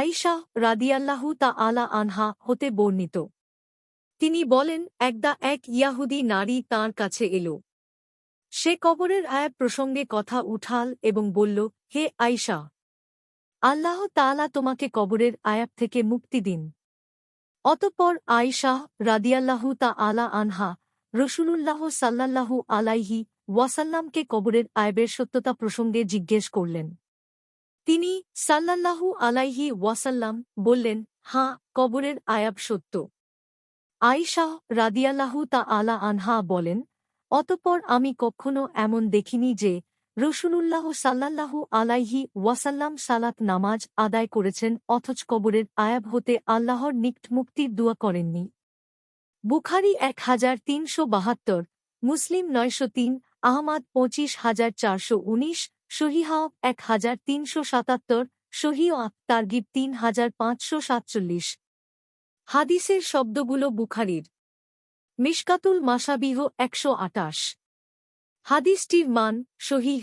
আইশা রাদিয়াল্লাহু তা আলা আনহা হতে বর্ণিত। তিনি বলেন, একদা এক ইয়াহুদি নারী তাঁর কাছে এল। সে কবরের আয়াব প্রসঙ্গে কথা উঠাল এবং বলল, হে আইশা আল্লাহ তাআলা তোমাকে কবরের আয়াব থেকে মুক্তি দিন। অতঃপর আইশা রাদিয়াল্লাহু তা আলা আনহা রসুলুল্লাহ সাল্লাল্লাহু আলাইহি ওয়াসাল্লামকে কবরের আয়বের সত্যতা প্রসঙ্গে জিজ্ঞেস করলেন। তিনি সাল্লাল্লাহু আলাইহি ওয়াসাল্লাম বললেন, হাঁ, কবরের আয়াব সত্য। আইশা রাদিয়াল্লাহু তা আলা আনহা বলেন, অতঃপর আমি কখনো এমন দেখিনি যে রসুলুল্লাহ সাল্লাল্লাহু আলাইহি ওয়াসাল্লাম সালাত নামাজ আদায় করেছেন, অথচ কবরের আয়াব হতে আল্লাহর নিকট মুক্তির দোয়া করেননি। বুখারি এক হাজার তিনশো বাহাত্তর, মুসলিম নয়শো তিন, আহমাদ পঁচিশ হাজার চারশো উনিশ শহীহাও এক হাজার তিনশো সাতাত্তর শহীয় তারগিব তিন হাজার পাঁচশো সাতচল্লিশ। হাদিসের শব্দগুলো বুখারির। মিশকাতুল মাসাবিহ একশো আটাশ হাদিসটির মান শহীহ